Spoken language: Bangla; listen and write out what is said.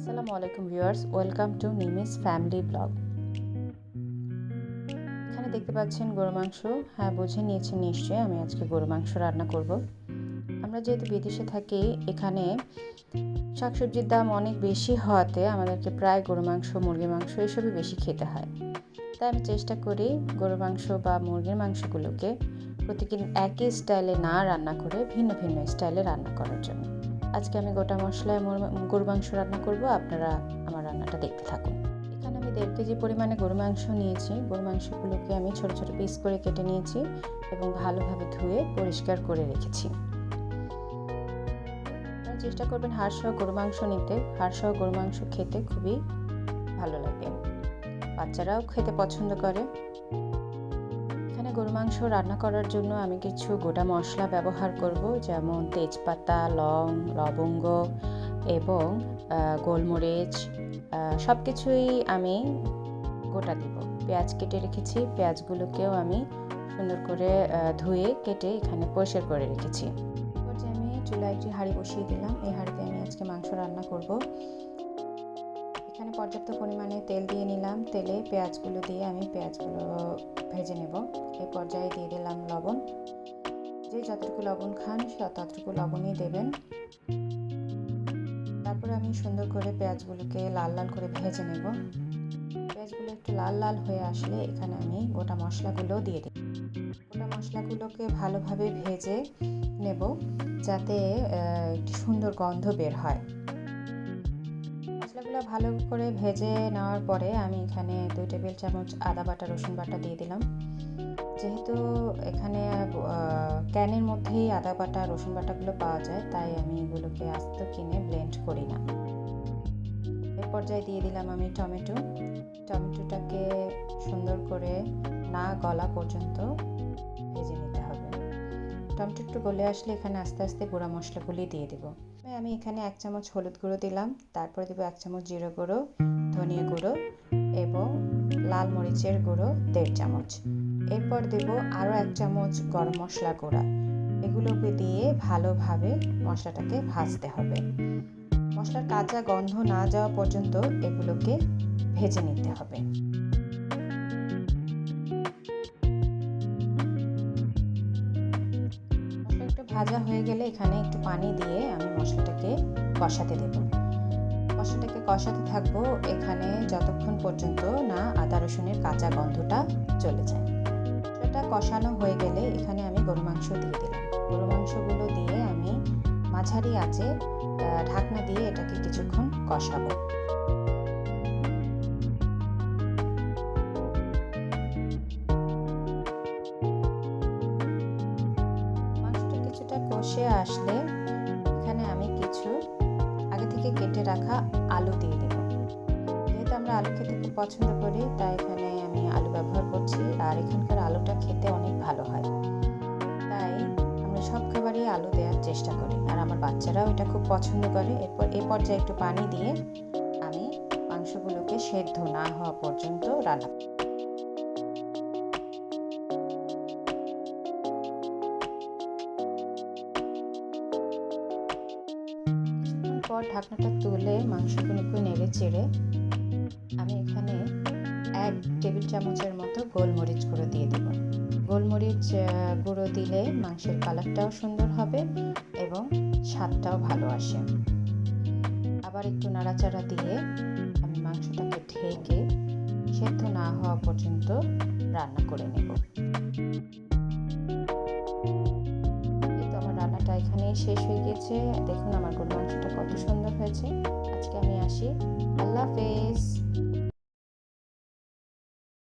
আসসালামু আলাইকুম viewers, welcome to নিমিস family blog. এখানে দেখতে পাচ্ছেন গরু মাংস। হ্যাঁ বুঝে নিয়েছেন নিশ্চয়ই, আমি আজকে গরু মাংস রান্না করব। আমরা যেহেতু বিদেশে থাকি, এখানে শাকসবজির দাম অনেক বেশি হওয়াতে আমাদেরকে প্রায় গরু মাংস, মুরগির মাংস এসবই বেশি খেতে হয়। তাই আমি চেষ্টা করি গরু মাংস বা মুরগির মাংসগুলোকে প্রতিদিন একই স্টাইলে না রান্না করে ভিন্ন ভিন্ন স্টাইলে রান্না করার জন্য। আজকে আমি গোটা মশলায় গরু মাংস রান্না করব, আপনারা আমার রান্নাটা দেখতে থাকুন। এখানে আমি দেড় কেজি পরিমাণে গরু মাংস নিয়েছি। গরু মাংসগুলোকে আমি ছোট ছোট পিস করে কেটে নিয়েছি এবং ভালোভাবে ধুয়ে পরিষ্কার করে রেখেছি। চেষ্টা করবেন হাড়সহ গরু মাংস নিতে। হাড়সহ গরু মাংস খেতে খুবই ভালো লাগে। বাচ্চারাও খেতে পছন্দ করে। এখানে গরু মাংস রান্না করার জন্য আমি কিছু গোটা মশলা ব্যবহার করব, যেমন তেজপাতা, লং, লবঙ্গ এবং গোলমরিচ সব কিছুই আমি গোটা দিব। পেঁয়াজ কেটে রেখেছি, পেঁয়াজগুলোকেও আমি সুন্দর করে ধুয়ে কেটে এখানে পরিষ্কার করে রেখেছি। আমি চুলায় একটি হাঁড়ি বসিয়ে দিলাম, এই হাঁড়িতে আমি আজকে মাংস রান্না করব। এখানে পর্যাপ্ত পরিমাণে তেল দিয়ে নিলাম। তেলে পেঁয়াজগুলো দিয়ে আমি পেঁয়াজগুলো ভেজে নেব। এই পর্যায়ে দিয়ে দিলাম লবণ। যে যতটুকু লবণ খান ততটুকু লবণই দেবেন। তারপর আমি সুন্দর করে পেঁয়াজগুলোকে লাল লাল করে ভেজে নেব। পেঁয়াজগুলো একটু লাল লাল হয়ে আসলে এখানে আমি গোটা মশলাগুলো দিয়ে দিই গোটা মশলাগুলোকে ভালোভাবে ভেজে নেব যাতে একটি সুন্দর গন্ধ বের হয়। মশলাগুলো ভালো করে ভেজে নেওয়ার পরে আমি এখানে দুই টেবিল চামচ আদা বাটা, রসুন বাটা দিয়ে দিলাম। যেহেতু এখানে ক্যানের মধ্যেই আদা বাটা, রসুন বাটাগুলো পাওয়া যায়, তাই আমি এগুলোকে আস্ত কিনে ব্লেন্ড করি না। এর পর্যায়ে দিয়ে দিলাম আমি টমেটো। টমেটোটাকে সুন্দর করে না গলা পর্যন্ত ভেজে নিতে হবে। টমেটো একটু গলে আসলে এখানে আস্তে আস্তে গুঁড়া মশলাগুলি দিয়ে দেবো। আমি এখানে এক চামচ হলুদ গুঁড়ো দিলাম। তারপরে দেবো এক চামচ জিরে গুঁড়ো, ধনিয়া গুঁড়ো এবং লাল মরিচের গুঁড়ো দেড় চামচ। এরপর দেব আরও এক চামচ গরম মশলা গুঁড়া। এগুলোকে দিয়ে ভালোভাবে মশলাটাকে ভাজতে হবে। মশলার কাঁচা গন্ধ না যাওয়া পর্যন্ত এগুলোকে ভেজে নিতে হবে। ভাজা হয়ে গেলে এখানে একটু পানি দিয়ে আমি মশলাটাকে কষাতে দেব। মশলাটাকে কষাতে থাকব এখানে যতক্ষণ পর্যন্ত না আদা রসুনের কাঁচা গন্ধটা চলে যায়। মশলাটা কষানো হয়ে গেলে এখানে আমি গরু মাংস দিয়ে দিলাম। গরু মাংসগুলো দিয়ে আমি মাঝারি আছে ঢাকনা দিয়ে এটাকে কিছুক্ষণ কষাবো। কষে আসলে এখানে আমি কিছু আগে থেকে কেটে রাখা আলু দিয়ে দেব। যেহেতু আমরা আলু খেতে খুব পছন্দ করি, তাই এখানে আমি আলু ব্যবহার করছি আর এখানকার আলুটা খেতে অনেক ভালো হয়। তাই আমরা সব খাবারই আলু দেওয়ার চেষ্টা করি আর আমার বাচ্চারাও এটা খুব পছন্দ করে। এরপর এ পর্যায়ে একটু পানি দিয়ে আমি মাংসগুলোকে সেদ্ধ না হওয়া পর্যন্ত রান্না পর ঢাকনাটা তুলে মাংসগুলোকে নেড়ে চেড়ে আমি এখানে এক টেবিল চামচের মতো গোলমরিচ গুঁড়ো দিয়ে দেব। গোলমরিচ গুঁড়ো দিলে মাংসের কালারটাও সুন্দর হবে এবং স্বাদটাও ভালো আসে। আবার একটু নাড়াচাড়া দিয়ে আমি মাংসটাকে ঢেকে সেদ্ধ না হওয়া পর্যন্ত রান্না করে নেব। রান্নাটা এখানেই শেষ হয়ে গেছে। দেখুন আমার গরু মাংসটা কত সুন্দর হয়েছে। আজকে আমি আসি। আল্লাহ হাফেজ।